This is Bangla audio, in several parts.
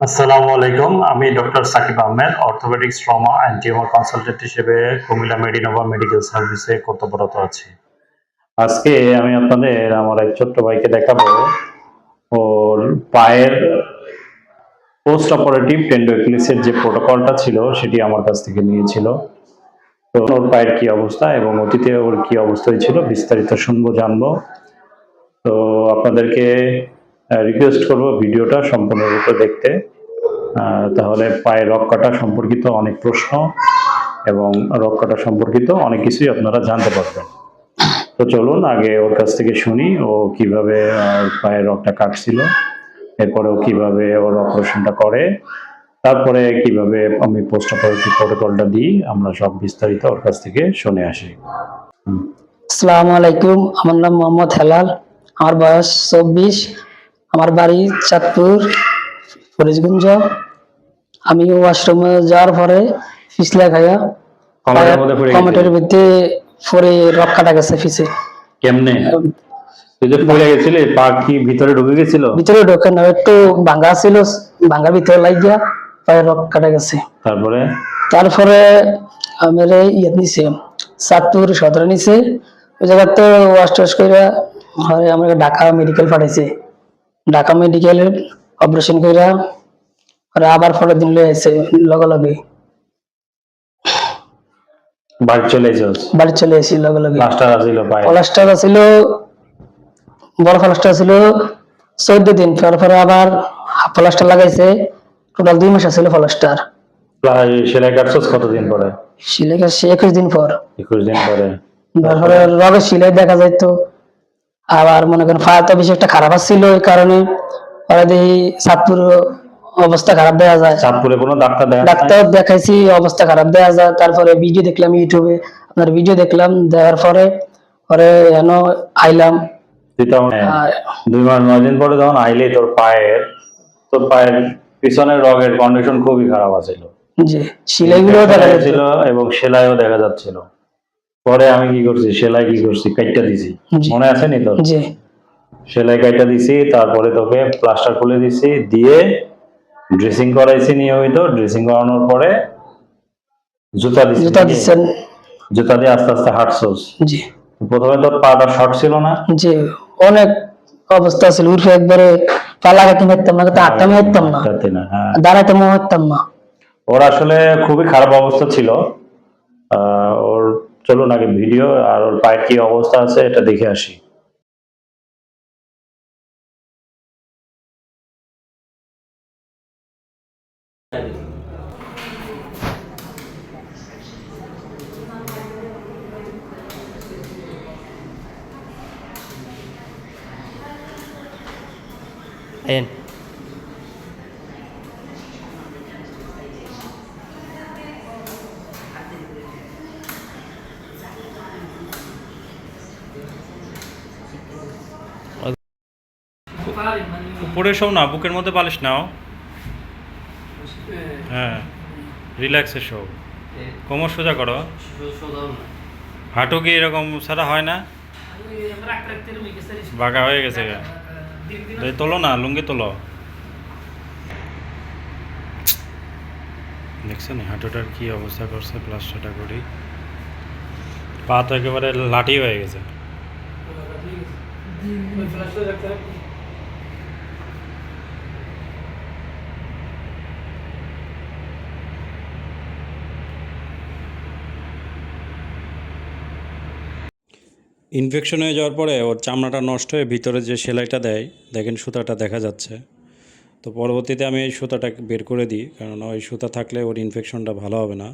আসসালামু আলাইকুম। আমি doctor Sakib Ahmed, orthopaedics trauma and tumour consultant হিসেবে কুমিল্লা মেডিনোভা মেডিকেল সার্ভিসে কর্তব্যরত আছি। আজকে আমি আপনাদের আমার এক ছোট্ট ভাইকে দেখাবো। ওর পায়ের পোস্ট অপারেটিভ টেন্ডোএক্লিসের যে প্রোটোকলটা ছিল, সেটি আমার কাছ থেকে নিয়েছিল। তো ওর পায়ের কি অবস্থা এবং অতীতে ওর কি অবস্থায় ছিল, বিস্তারিত শুনব, জানব। তো আপনাদেরকে রিকোয়েস্ট করব ভিডিওটা সম্পূর্ণরূপে দেখতে। তাহলে পায়ে রক কাটা সম্পর্কিত অনেক প্রশ্ন এবং রক কাটা সম্পর্কিত অনেক কিছুই আপনারা জানতে পারবেন। তো চলুন, আগে ওর কাছ থেকে শুনি ও কীভাবে পায়ের রকটা কাটছিল এরপরে ও কীভাবে ওর অপারেশনটা করে, তারপরে কীভাবে আমি পোস্ট অপারেটিভ প্রোটোকলটা দিই, আমরা সব বিস্তারিত ওর কাছ থেকে শুনে আসি। আসসালামু আলাইকুম, আমার নাম মোহাম্মদ হেলাল, আমার বয়স চব্বিশ। আমার বাড়ি চাঁদপুর ফরিজগঞ্জ। আমি ওয়াশরুমে যাওয়ার পরে ফিসলা খাইয়া গেছিল। ভিত্তি পরে রক কাটা গেছে ফিসে কেমনে? তুই যে পড়ে গেছিলি পা কি ভিতরে ঢুকে গেছিল? ভিতরে ঢোকে না একটু ভাঙ্গা ছিল ভিতরে লাগিয়া পায়ে রক কাটা গেছে। তারপরে? তারপরে আমার ইয়ে নিছে চাঁদপুর সদরে নিছে। ওই তো ওয়াশ টোয়াশ করে আমাকে ঢাকা মেডিকেল পাঠাইছে। ঢাকা মেডিকেলে অপারেশন করে আর আবার পরের দিন লয়ে আসছে লগে লগে বাড়ি চলে যাস বাড়ি চলে এসেছি লগে লগে প্লাস্টার আছিল পায়ে। প্লাস্টার ছিল বড় প্লাস্টার ছিল চোদ্দ দিন তারপরে আবার হাফ প্লাস্টার লাগাইছে টোটাল দুই মাস ছিল প্লাস্টার। প্রায় সেলাই কাটছস কতদিন পরে? সিলে গেছে একুশ দিন পর। একুশ দিন পরে। তারপরে রগের সিলাই দেখা যাইত। আবার মনে করেন ফায়ারটা বেশি একটা খারাপ ছিল এই কারণে পরে দেখি চাঁদপুর অবস্থা খারাপ যায়। চাঁদপুরে কোনো ডাক্তার ডাক্তার দেখাইছি অবস্থা খারাপ যায়। তারপরে ভিডিও দেখলাম ইউটিউবে। আপনার ভিডিও দেখলাম দেখার পরে পরে এন আইলাম। আমার- আর দুই মাস নয় দিন পরে যখন আইলি তোর পায়ের তোর পায়ের পিছনের রগের কন্ডিশন খুবই খারাপ আছিল। যে সিলাইগুলো দেখা যাচ্ছে এবং সেলাইও দেখা যাচ্ছিল। পরে আমি কি করছি সেলাই কি করছি কাইটটা দিছি। মনে আছে নি তোর সেলাই কাইটা দিছি তারপরে তোকে প্লাস্টার খুলে দিছি দিয়ে ড্রেসিং করাইছি নিয়মিত। ড্রেসিং করানোর পরে জুতা দিছি। জুতা নাকি? দিচ্ছেন জুতা দিয়ে আস্তে আস্তে হাঁটছোস জি। প্রথমে তোর পাটা শর্ট ছিল না? যে অনেক অবস্থা ছিল। উর্ফে একবারে পা লাগাতে পারতাম না কিন্তু আটটা মারতাম না। হ্যাঁ। দাঁড়াতে পারতাম না। ওর আসলে খুবই খারাপ অবস্থা ছিল। আহ, ওর চলুন আগে ভিডিও আর ওর পায়ের কি অবস্থা আছে এটা দেখে আসি। উপরে শোও না, বুকের মধ্যে বালিশ নাও। হ্যাঁ রিল্যাক্সে শো কোমর সোজা করো। হাঁটু কি এরকম সারা হয় না? বাঁকা হয়ে গেছে। তোলো না, লুঙ্গি তোলো। দেখছেন, হাঁটুটার কি অবস্থা করছে প্লাস্টারটা করি পা তো একেবারে লাঠি হয়ে গেছে। ইনফেকশন হয়ে যাওয়ার পরে ওর চামড়াটা নষ্ট হয়ে ভিতরে যে সেলাইটা দেয়, দেখেন সুতাটা দেখা যাচ্ছে। তো পরবর্তীতে আমি এই সুতাটা বের করে দিই, কারণ ওই সুতা থাকলে ওর ইনফেকশনটা ভালো হবে না।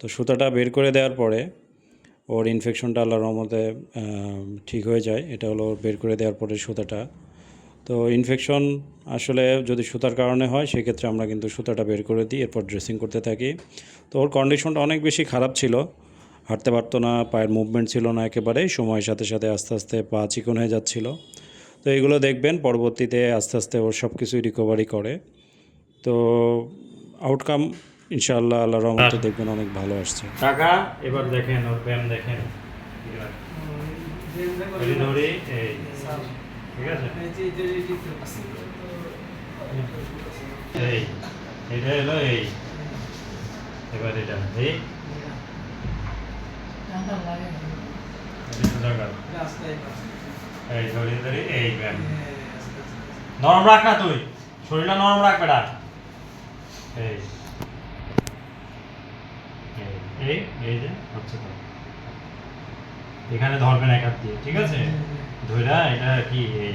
তো সুতাটা বের করে দেওয়ার পরে ওর ইনফেকশনটা আল্লাহর রহমতে ঠিক হয়ে যায়। এটা হলো বের করে দেওয়ার পরে সুতাটা। তো ইনফেকশন আসলে যদি সুতার কারণে হয়, সেক্ষেত্রে আমরা কিন্তু সুতাটা বের করে দিই, এরপর ড্রেসিং করতে থাকি। তো ওর কন্ডিশনটা অনেক বেশি খারাপ ছিল। হাঁটতে পারতো না পায়ের মুভমেন্ট ছিল না একেবারে সময়ের সাথে সাথে আস্তে আস্তে পা চিকন হয়ে যাচ্ছিল। তো এগুলো দেখবেন পরবর্তীতে আস্তে আস্তে ওর সব কিছুই রিকভারি করে। তো আউটকাম ইনশাআল্লাহ আল্লাহ রহমতে দেখবেন অনেক ভালো আসছে। টাকা এবার দেখেন ওর ব্যায়াম দেখেন। ঠিক আছে? এই। এটা হলো এই। এবার এটা এই এটা সোজাগার। এই ধরে ধরে এই ব্যায়াম নরম রাখ না তুই শরীরটা নরম রাখ বেটা এই এই, এই যে হচ্ছে তো এখানে ধরবেন এক হাত দিয়ে ঠিক আছে ধইরা এটা কি এই।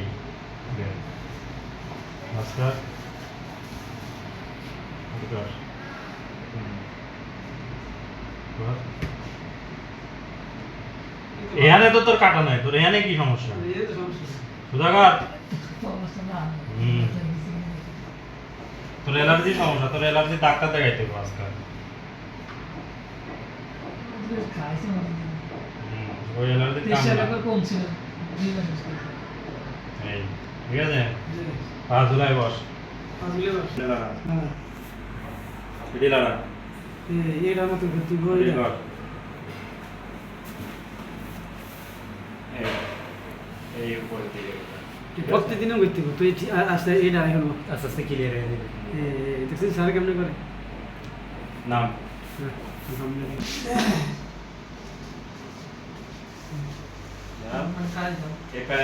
হুম। কর। এখানে তো তোর কাটা নাই তোর এখানে কি সমস্যা? সুধাকর। তোর অ্যালার্জি সমস্যা তোর অ্যালার্জি ডাক্তার দেখাইতে হবে আজকাল হুম, ওই অ্যালার্জি এই ঠিক আছে? পা ঝুলাই বস। লাড়া পিঠে লাড়া পিঠে কর এই, এই উপরের দিকে প্রতিদিনও তুই আস্তে এটা হলো আস্তে আস্তে ক্লিয়ার হয়ে যাবে। দেখছিস স্যার কেমনে করে?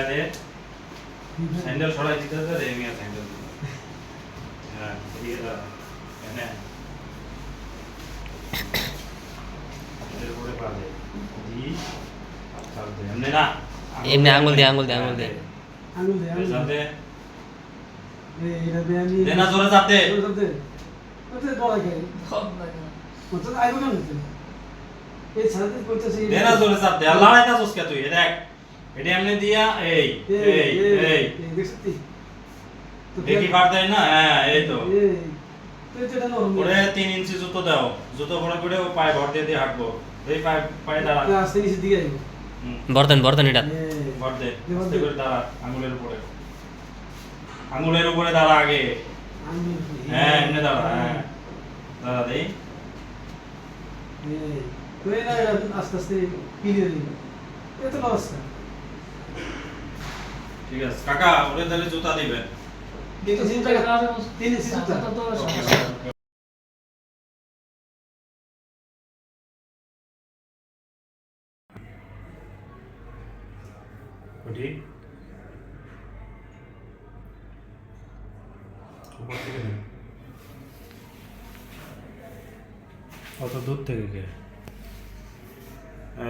দে স্যান্ডেল সরাই দিতে স্যান্ডেল হ্যাঁ জি এমনি না। এমনি আঙুল দিয়ে, আঙুল দিয়ে, আঙুল দিয়ে। আঙুল দে, আঙুল চাপ দে। দে এই, এটা দে আমি- দে না জোরে চাপ দে জোরে দে আল্লাহ এটা সুস্কা তুই? দেখ। এটা এমনি দিয়া এই এই, এই। দেখি পার দেয় না? হ্যাঁ এই তো। তুই তো নরম ওরে তিন ইঞ্চি জুতো দাও। জুতো পরে করে ও পায়ে ভর দিয়ে দিয়ে হাঁটবো। এই পায়ে পায়ে দাঁড়া। তুই আস্তে নিচের দিকে বর্তন বর্তন এটা। দে আস্তে দে। করে দাঁড়া আঙুলের উপরে। আঙুলের উপরে দাঁড়া আগে। হ্যাঁ এমনি দাঁড়া হ্যাঁ। দাঁড়া দেই। আস্তে আস্তে। এত অবস্থা ঠিক আছে। কাকা ওরে তাহলে জুতা দিবেন। তিন ইঞ্চি জুতা তিন ইঞ্চি জুতা উঠি উপর থেকে নে। অত দূর থেকে কে হ্যাঁ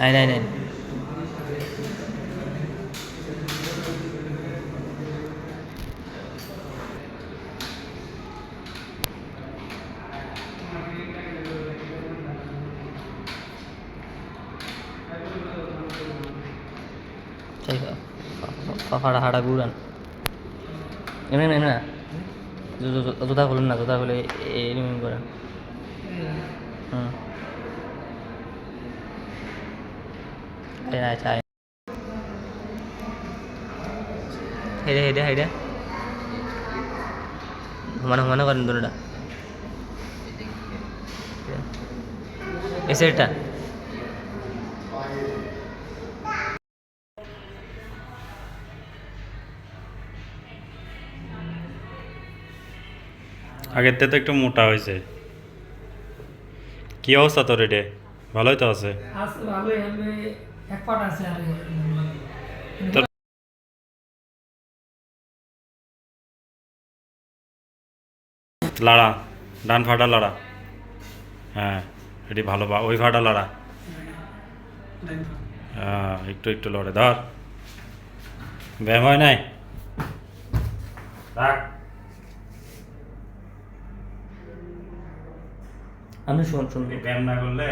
আইন আইন আইন সেই হাড়া গুড়ান এমনি এমনি না জুতা খুলুন না জুতা খুলে এরকম করেন আচ্ছা আচ্ছা হেডে হেডে হেডে ঘুমানো ঘুমানো করেন দুটা এসে এটা আগের থেকে তো একটু মোটা হয়েছে। কি অবস্থা তোর এটা ভালোই তো আছে। আছে ভালোই আমি লাড়া ডান ফাটা লাড়া। হ্যাঁ এটি ভালো বা ওই ফাটা লাড়া। হ্যাঁ একটু একটু লড়ে ধর। ব্যায়াম হয় নাই? আমি শুন শুন। এই ব্যায়াম না করলে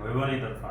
হইব নি তোর পা।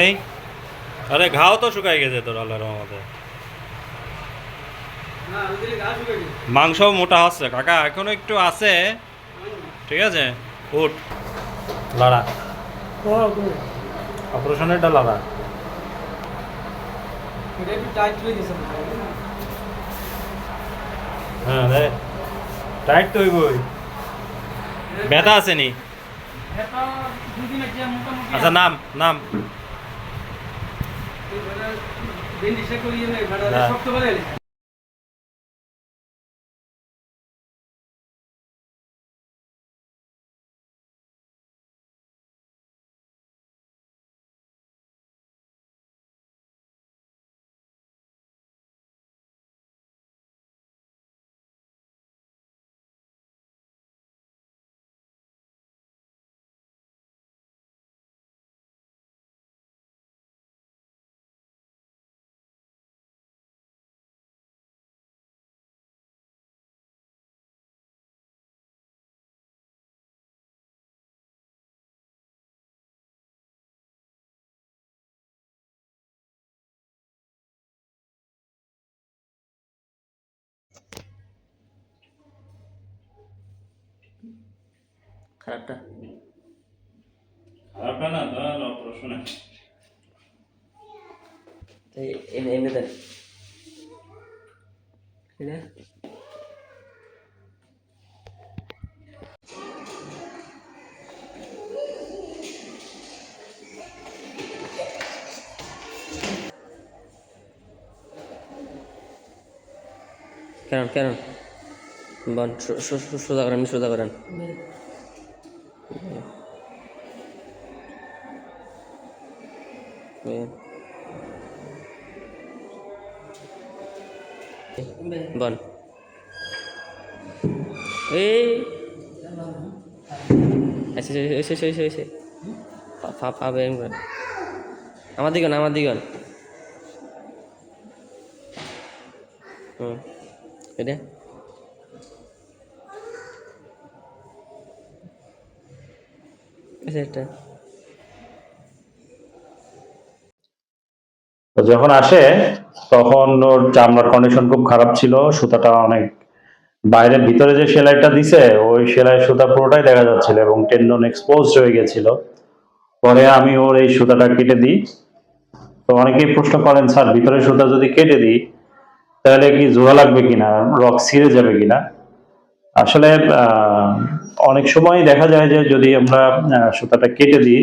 এই আরে ঘাও তো শুকাই গেছে তোর আল্লাহর রহমতে। মাংস মোটা হচ্ছে। কাকা, এখনও একটু আছে? ঠিক আছে? উঠ। লাড়া। অপারেশনেরটা লাড়া। হ্যাঁ রে। টাইট তো হইবই। ব্যথা আছে নি? আচ্ছা নাম নাম। খারাপটা? খারাপটা না তার অপারেশনে এই এমনি এমনি দেন এটা কেন কেন সোজা করেন সোজা করেন। বল। এই। আমার দিকে আমার দিকে হুম এটা। তো যখন আসে, তখন ওর চামড়ার কন্ডিশন খুব খারাপ ছিল, সুতাটা অনেক বাইরে ভিতরে যে সেলাইটা দিছে, ওই সেলাই সুতা পুরোটাই দেখা যাচ্ছিল এবং টেন্ডন এক্সপোজ হয়ে গেছিল। পরে আমি ওর এই সুতাটা কেটে দিই। তো অনেকেই প্রশ্ন করেন, স্যার, ভিতরে সুতা যদি কেটে দিই, তাহলে কি জোড়া লাগবে কিনা? রক ছিঁড়ে যাবে কিনা? আসলে অনেক সময় দেখা যায় যে যদি আমরা সুতাটা কেটে দিই,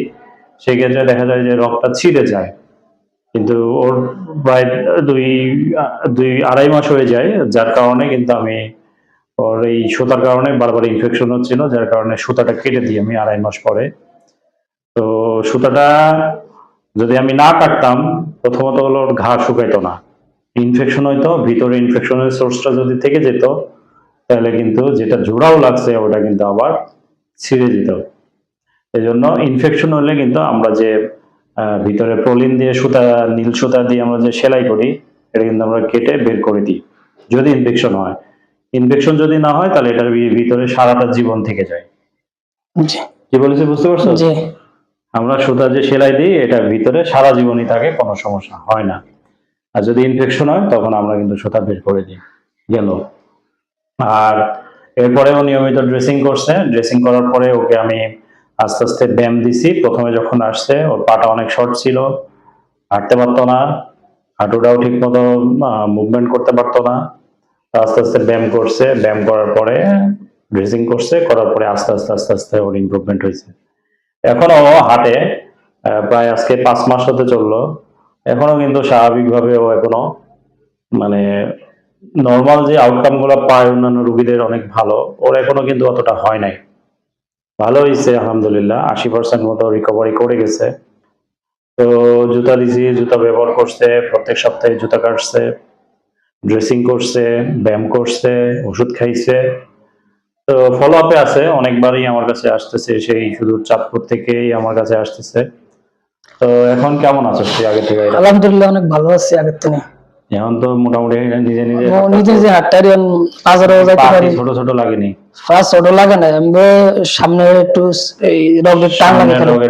সেক্ষেত্রে দেখা যায় যে রকটা ছিঁড়ে যায়। কিন্তু ওর প্রায় দুই দুই আড়াই মাস হয়ে যায়, যার কারণে কিন্তু আমি ওর এই সুতার কারণে বারবার ইনফেকশন হচ্ছিল, যার কারণে সুতাটা কেটে দিই আমি আড়াই মাস পরে। তো সুতাটা যদি আমি না কাটতাম, প্রথমত হলো ওর ঘা শুকাইতো না। ইনফেকশন হইতো, ভিতরে ইনফেকশনের সোর্সটা যদি থেকে যেত, তাহলে কিন্তু যেটা জোড়াও লাগছে, ওটা কিন্তু আবার ছিঁড়ে যেত এই জন্য ইনফেকশন হলে কিন্তু আমরা যে ভিতরে প্রলিন দিয়ে সুতা নীল সুতা দিয়ে আমরা যে সেলাই করি এটা কিন্তু আমরা কেটে বের করে দিই যদি ইনফেকশন হয়। ইনফেকশন যদি না হয় তাহলে এটার ভিতরে সারাটা জীবন থেকে যায়। কি বলেছি বুঝতে পারছ? আমরা সুতা যে সেলাই দিই এটা ভিতরে সারা জীবনই থাকে কোনো সমস্যা হয় না। আর যদি ইনফেকশন হয় তখন আমরা কিন্তু সুতা বের করে দিই। গেল। আর এরপরেও নিয়মিত ড্রেসিং করছে। ড্রেসিং করার পরে ওকে আমি আস্তে আস্তে ব্যায়াম দিছি। প্রথমে যখন আসছে, ওর পাটা অনেক শর্ট ছিল, হাঁটতে পারতো না। হাঁটুটাও ঠিক মতো মুভমেন্ট করতে পারতো না। আস্তে আস্তে ব্যায়াম করছে। ব্যায়াম করার পরে ড্রেসিং করছে, করার পরে আস্তে আস্তে আস্তে আস্তে ওর ইম্প্রুভমেন্ট হয়েছে। এখনও হাটে প্রায় আজকে পাঁচ মাস হতে চলল। এখনও কিন্তু স্বাভাবিকভাবে ও এখনও মানে নর্মাল যে আউটকামগুলো পায় অন্যান্য রুগীদের অনেক ভালো, ওর এখনও কিন্তু অতটা হয় নাই। ভালো হয়েছে আলহামদুলিল্লাহ। আশি পার্সেন্ট মতো রিকভারি করে গেছে। তো জুতা দিছি জুতা ব্যবহার করছে, প্রত্যেক সপ্তাহে জুতা কাটছে ড্রেসিং করছে, ব্যায়াম করছে, ওষুধ খাইছে। তো ফলো আপে আছে, অনেকবারই আমার কাছে আসতেছে, সেই শুধু চাঁদপুর থেকেই আমার কাছে আসতেছে। তো এখন কেমন আছো? তুই আগে থেকে? আলহামদুলিল্লাহ, অনেক ভালো আছি আগের থেকে। এখন তো মোটামুটি নিজে নিজে নিজে যে হাঁটটারি যাইতে পারি। ছোট ছোট লাগেনি। ফার্স্ট ছোট লাগে না সামনে একটু এই রগের টান লাগে লাগে।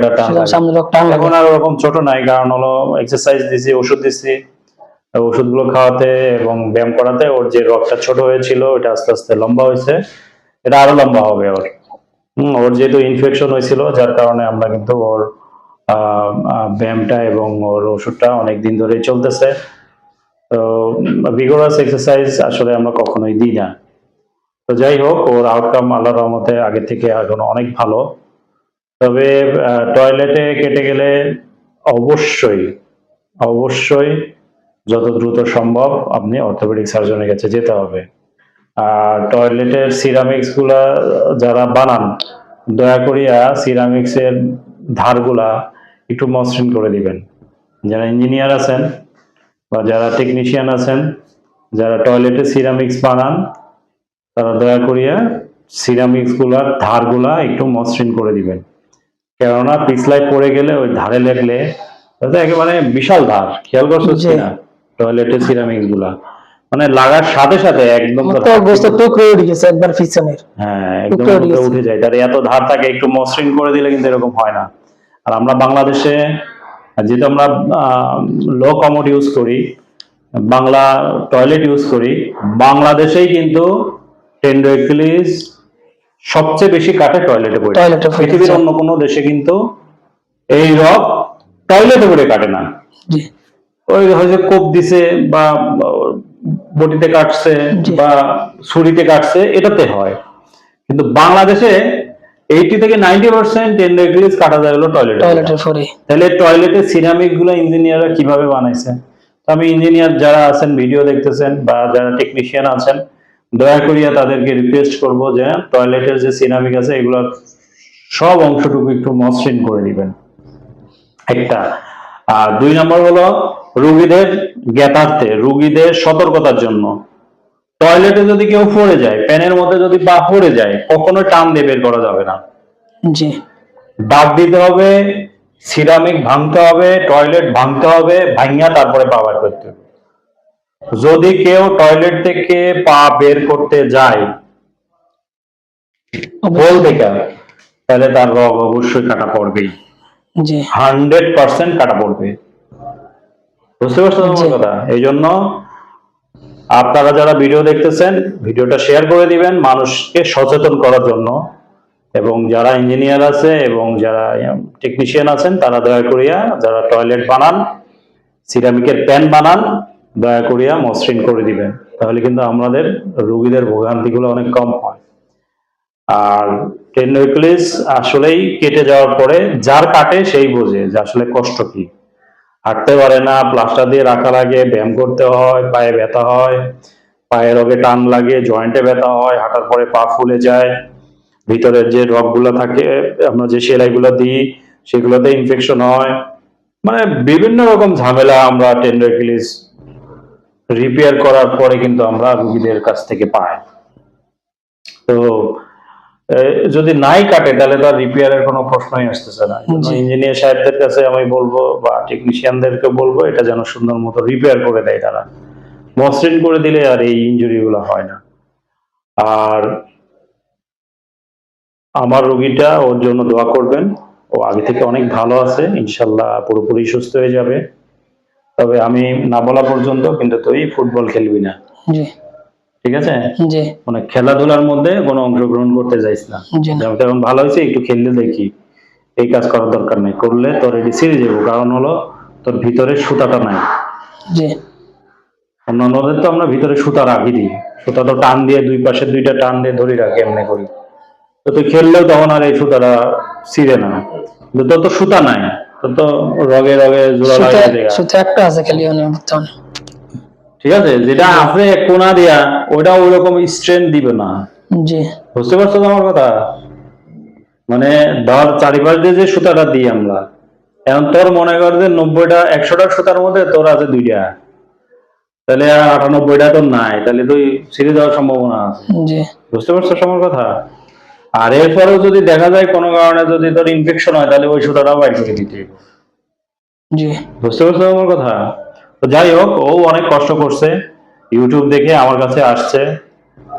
সামনে রগ টান লাগে। এখন আর ওরকম ছোট নাই কারণ হলো এক্সারসাইজ দিছি ওষুধ দিছি। ওষুধগুলো খাওয়াতে এবং ব্যায়াম করাতে ওর যে রগটা ছোট হয়েছিল ওটা আস্তে আস্তে লম্বা হয়েছে। এটা আরও লম্বা হবে ওর হম, ওর যেহেতু ইনফেকশন হয়েছিল যার কারণে আমরা কিন্তু ওর ব্যায়ামটা এবং ওর ওষুধটা অনেক দিন ধরেই চলতেছে। তো ভিগোরাস এক্সারসাইজ আসলে আমরা কখনোই দিই না। তো যাই হোক, ওর আউটকাম আল্লাহ রহমতে আগে থেকে এখন অনেক ভালো। তবে টয়লেটে কেটে গেলে অবশ্যই অবশ্যই যত দ্রুত সম্ভব আপনি অর্থোপেডিক সার্জনের কাছে যেতে হবে। আর টয়লেটের সিরামিক্সগুলা যারা বানান, দয়া করিয়া সিরামিক্স এর ধারগুলা একটু মসৃণ করে দিবেন। যারা ইঞ্জিনিয়ার আছেন বা যারা টেকনিশিয়ান আছেন যারা টয়লেটে সিরামিক্স বানান তারা দয়া করিয়া সিরামিক্সগুলার ধারগুলা একটু মসৃণ করে দিবেন। কেননা পিছলায় পড়ে গেলে ওই ধারে লাগলে একেবারে বিশাল ধার খেয়াল করছ। না টয়লেটের সিরামিক্সগুলা। মানে লাগার সাথে সাথে একদম ধার টুকরো উঠে গেছে একবার পিছনের। হ্যাঁ একদম। উঠে যায়। তার এত ধার থাকে একটু মসৃণ করে দিলে কিন্তু এরকম হয় না। আর আমরা বাংলাদেশে যেহেতু আমরা লো কমোড ইউজ করি বাংলা টয়লেট ইউজ করি বাংলাদেশেই কিন্তু টেন্ডোএক্লিস সবচেয়ে বেশি কাটে টয়লেটে পড়ে। টয়লেটে পৃথিবীর অন্য কোনো দেশে কিন্তু এই রোগ টয়লেটে পড়ে কাটে না। ওই হয়তো কোপ দিছে বা বটিতে কাটছে বা ছুরিতে কাটছে এটাতে হয়। কিন্তু বাংলাদেশে এইটি থেকে নাইনটি পার্সেন্ট টেন্ডারগ্লিস কাটা যায় হলো টয়লেটে টয়লেটের পরে তাহলে টয়লেটের সিরামিকগুলো ইঞ্জিনিয়াররা কীভাবে বানাইছে? তো আমি ইঞ্জিনিয়ার যারা আছেন ভিডিও দেখতেছেন বা যারা টেকনিশিয়ান আছেন দয়া করিয়া তাদেরকে রিকোয়েস্ট করব যে টয়লেটের যে সিরামিক আছে এগুলোর সব অংশটুকু একটু মসৃণ করে দিবেন একটা। আর দুই নম্বর হলো রুগীদের জ্ঞাতার্থে রুগীদের সতর্কতার জন্য। টয়লেটে যদি কেউ পড়ে যায় প্যানের মধ্যে যদি পা পড়ে যায় কখনো টান দিয়ে বের করা যাবে না। জি। ডাক দিতে হবে সিরামিক ভাঙতে হবে টয়লেট ভাঙতে হবে ভাঙিয়া তারপরে পা বার করতে হবে। যদি কেউ টয়লেট থেকে পা বের করতে যায় হোল থেকে তাহলে তার রগ অবশ্যই কাটা পড়বেই। হান্ড্রেড পার্সেন্ট কাটা পড়বে। বুঝতে পারছ। কথা? এই জন্য আপনারা যারা ভিডিও দেখতেছেন, ভিডিওটা শেয়ার করে দিবেন মানুষকে সচেতন করার জন্য। এবং যারা ইঞ্জিনিয়ার আছে এবং যারা টেকনিশিয়ান আছেন, তারা দয়া করিয়া যারা টয়লেট বানান সিরামিকের প্যান বানান, দয়া করিয়া মসৃণ করে দিবেন। তাহলে কিন্তু আমাদের রোগীদের ভোগান্তিগুলো অনেক কম হয়। আর টেন্ডোক্লিস আসলেই কেটে যাওয়ার পরে যার কাটে সেই বোঝে যে আসলে কষ্ট কি। হাঁটতে পারে না প্লাস্টার দিয়ে রাখা লাগে, ব্যায়াম করতে হয়, পায়ে ব্যথা হয়, পায়ে রগে টান লাগে জয়েন্টে ব্যথা হয়, হাঁটার পরে পা ফুলে যায়। ভিতরের যে রগগুলো থাকে, আমরা যে সেলাইগুলো দিই, সেগুলোতে ইনফেকশন হয়। মানে বিভিন্ন রকম ঝামেলা আমরা টেন্ডোক্লিস রিপেয়ার করার পরে কিন্তু আমরা রুগীদের কাছ থেকে পাই। তো যদি নাই কাটে তাহলে তো রিপেয়ারের কোনো প্রশ্নই আসতেছে না। ইঞ্জিনিয়ার সাহেবদের কাছে আমি বলব বা টেকনিশিয়ানদেরকে বলব এটা যেন সুন্দর মতো রিপেয়ার করে দেয় তারা। মসৃণ করে দিলে আর এই ইনজুরি গুলো হয় না। আর আমার রুগীটা ওর জন্য দোয়া করবেন। ও আগে থেকে অনেক ভালো আছে ইনশাল্লাহ পুরোপুরি সুস্থ হয়ে যাবে। তবে আমি না বলা পর্যন্ত কিন্তু তুই ফুটবল খেলবি না। জি। ঠিক আছে? জি। মানে খেলাধুলার মধ্যে কোনো অংশগ্রহণ করতে যাইস না। যেমন ভালো হয়েছে একটু খেললে দেখি। এই কাজ করার দরকার নেই। করলে তোর এটি সিরিজ যাব কারণ হলো তোর ভিতরে সুতাটা নাই। জি। অন্যান্যদের তো আমরা ভিতরে সুতা রাখি দিই সুতা তো টান দিয়ে দুই পাশে দুইটা টান দিয়ে ধরে রাখি এমনি করি। তো তুই খেললেও তখন আর এই সুতাটা ছিঁড়ে না। কিন্তু তোর তো সুতা নাই। তোর তো রগে রগে জোড়া দেয়া সুতো একটা আছে খালি অনেক বর্তমানে ঠিক আছে? যেটা আছে কোনা দিয়া ওটা ওই রকম স্ট্রেন দিবে না। জি। বুঝতে পারছ আমার কথা? মানে ধর চারিপাশ দিয়ে যে সুতাটা দিই আমরা এখন তোর মনে কর যে নব্বইটা একশোটা সুতার মধ্যে তোর আছে দুইটা। তাহলে আর আটানব্বইটা তো নাই তাহলে তুই ছিঁড়ে যাওয়ার সম্ভাবনা আছে। বুঝতে পারছ আমার কথা? আর এরপরেও যদি দেখা যায় কোনো কারণে যদি তোর ইনফেকশন হয় তাহলে ওই সুতাটাও বাইর করে দিতে। বুঝতে পারছ আমার কথা? তো যাই হোক ও অনেক কষ্ট করছে। ইউটিউব দেখে আমার কাছে আসছে।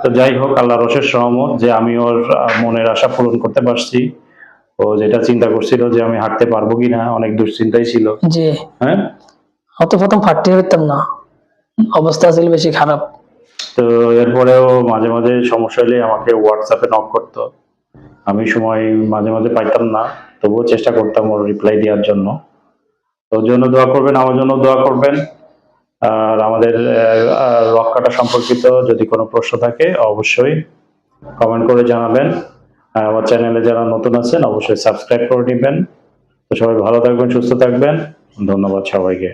তো যাই হোক আল্লাহর অশেষ সহমত যে আমি ওর মনের আশা পূরণ করতে পারছি। ও যেটা চিন্তা করছিল যে আমি হাঁটতে পারব কিনা অনেক দুশ্চিন্তাই ছিল। জি। হ্যাঁ? অত প্রথম ফাটতে পারতাম না। অবস্থা ছিল বেশি খারাপ। তো এরপরেও মাঝে মাঝে সমস্যা হলে আমাকে হোয়াটসঅ্যাপে নক করতো। আমি সময় মাঝে মাঝে পাইতাম না তবুও চেষ্টা করতাম ওর রিপ্লাই দেওয়ার জন্য। ওর জন্য দোয়া করবেন, আমার জন্য দোয়া করবেন। আর আমাদের রক্ষাটা সম্পর্কিত যদি কোনো প্রশ্ন থাকে, অবশ্যই কমেন্ট করে জানাবেন। আমার চ্যানেলে যারা নতুন আছেন, অবশ্যই সাবস্ক্রাইব করে নেবেন। তো সবাই ভালো থাকবেন, সুস্থ থাকবেন। ধন্যবাদ সবাইকে।